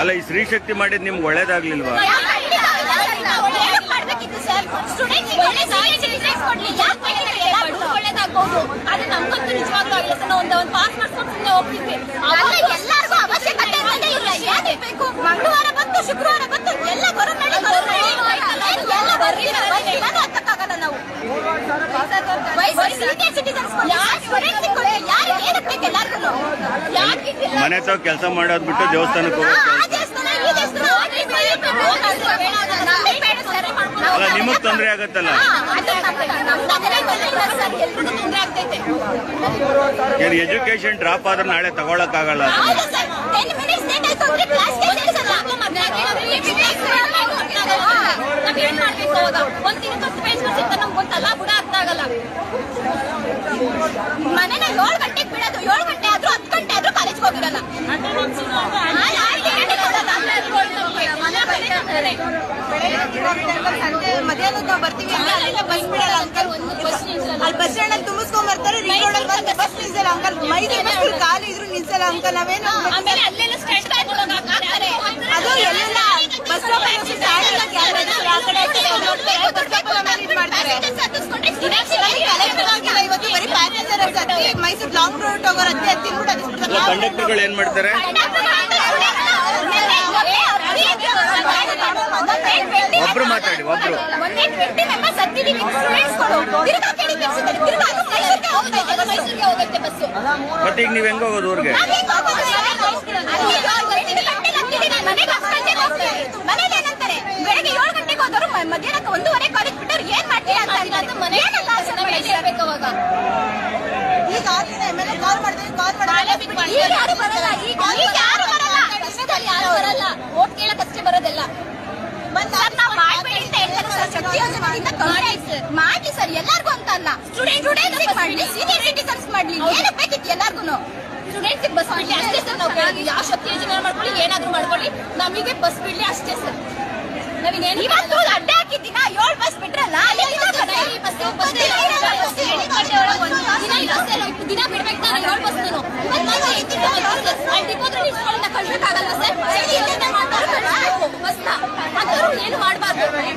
ಅಲ್ಲ ಈ ಸ್ತ್ರೀ ಶಕ್ತಿ ಮಾಡಿದ್ ನಿಮ್ಗೆ ಒಳ್ಳೇದಾಗ್ಲಿಲ್ವಾ? ಆದ್ರೆ ನಮ್ಗಂತೂ ಬರ್ರಿ ಆಗಿಲ್ಲ ಸರ್. ನಾವು ಮನೆ ತಾವ್ ಕೆಲಸ ಮಾಡೋದ್ ಬಿಟ್ಟು ದೇವಸ್ಥಾನಕ್ಕೆ. ಅಲ್ಲ ನಿಮಗ್ ತೊಂದ್ರೆ ಆಗತ್ತಲ್ಲ. ಏನ್ ಎಜುಕೇಶನ್ ಡ್ರಾಪ್ ಆದ್ರೆ ನಾಳೆ ತಗೊಳಕ್ ಆಗಲ್ಲ ಮನೆ ಸರ್, 10 minutes late ಆಯ್ತು ಅಂದ್ರೆ ಗೆ ಸೇರ್ಸಲ್ಲ. ಹಾ. ನಾವ್ ಏನ್ ಮಾಡ್ಬೇಕು ಅವಾಗ? ಒಂದ್ ದಿನಕ್ಕೆ ಹತ್ತು page ಬರ್ಸಿರ್ತಾರೆ, ನಮ್ಗ್ ಗೊತ್ತಲ್ಲ, ಬುಡ ಅರ್ಥ ಆಗಲ್ಲ. ಮನೆನ ಸಂಜೆ ಬಸ್ ಸ್ಟ್ಯಾಂಡ್ ಅಲ್ಲಿ ತುಂಬಿಸ್ಕೊಂಡ್ ಬರ್ತಾರೆ ರಿಂಗ್ ಬಸ್ ನಿಲ್ಸಲ್ಲ ಅಂಕಲ್ ಮೈದು ಇವತ್ತು ಮೈಸೂರು ಲಾಂಗ್ ರೂಟ್ ಹೋಗೋರು ಹತ್ತಿ ಹತ್ತಿ ಬಿಟ್ಟು ಅಲ್ಲ ಕಂಡಕ್ಟರ್ಗಳು ಏನ್ ಮಾಡ್ತಾರೆ? ಒಬ್ರು ಮಾತಾಡಿ, ಒಬ್ರು. ಮತ್ತೆ ಈಗ ನೀವ್ ಹೆಂಗ ಹೋಗೋದು ಊರ್ಗೆ? ಮಧ್ಯಾಹ್ನಕ್ಕೆ ಒಂದೂವರೆ ಕಾಲೇಜ್ ಬಿಟ್ಟವ್ರು ಏನ್ ಮಾಡ್ತೀರಾ. ಅಂತ ಅವಾಗ ಈಗ ಎಲ್ ಕಾಲ್ ಮಾಡಿದ್ರೆ ಓಟ್ ಕೇಳಕ್ ಅಷ್ಟೇ ಬರೋದೆಲ್ಲ. ಮಾಡಿ. ಸರ್ ಎಲ್ಲಾರ್ಗೂ ಅಂತ ಅಲ್ಲ. ಸ್ಟೂಡೆಂಟ್ ಮಾಡ್ಲಿ ಸೀನಿಯರ್ ಸಿಟಿಸನ್ಸ್ ಮಾಡ್ಲಿ. ಏನಕ್ಕೆ ಬೇಕಿತ್ತು ಎಲ್ಲಾರ್ಗು ಸ್ಟೂಡೆಂಟ್ಸ್ ಬಸ್ ಬಿಡ್ಲಿ ಅಷ್ಟೇ ಸರ್ ನಾವು ಯಾವ ಶಕ್ತಿ ಯೋಜನೆ ಮಾಡ್ಕೊಳ್ಳಿ ಏನಾದ್ರು ಮಾಡ್ಕೊಳ್ಳಿ. ನಮಗೆ ಬಸ್ ಬಿಡ್ಲಿ ಅಷ್ಟೇ ಸರ್. ನಾವಿನ್ನೇನು ಇವತ್ತು ಅಡ್ಡ ಹಾಕಿದ್ದಿನ ಕಳ್ಬೇಕಾಗಲ್ಲ ಸರ್. ಮಾಡ್ಬಾರ್ದು ಏನು ಮಾಡಬಾರ್ದು?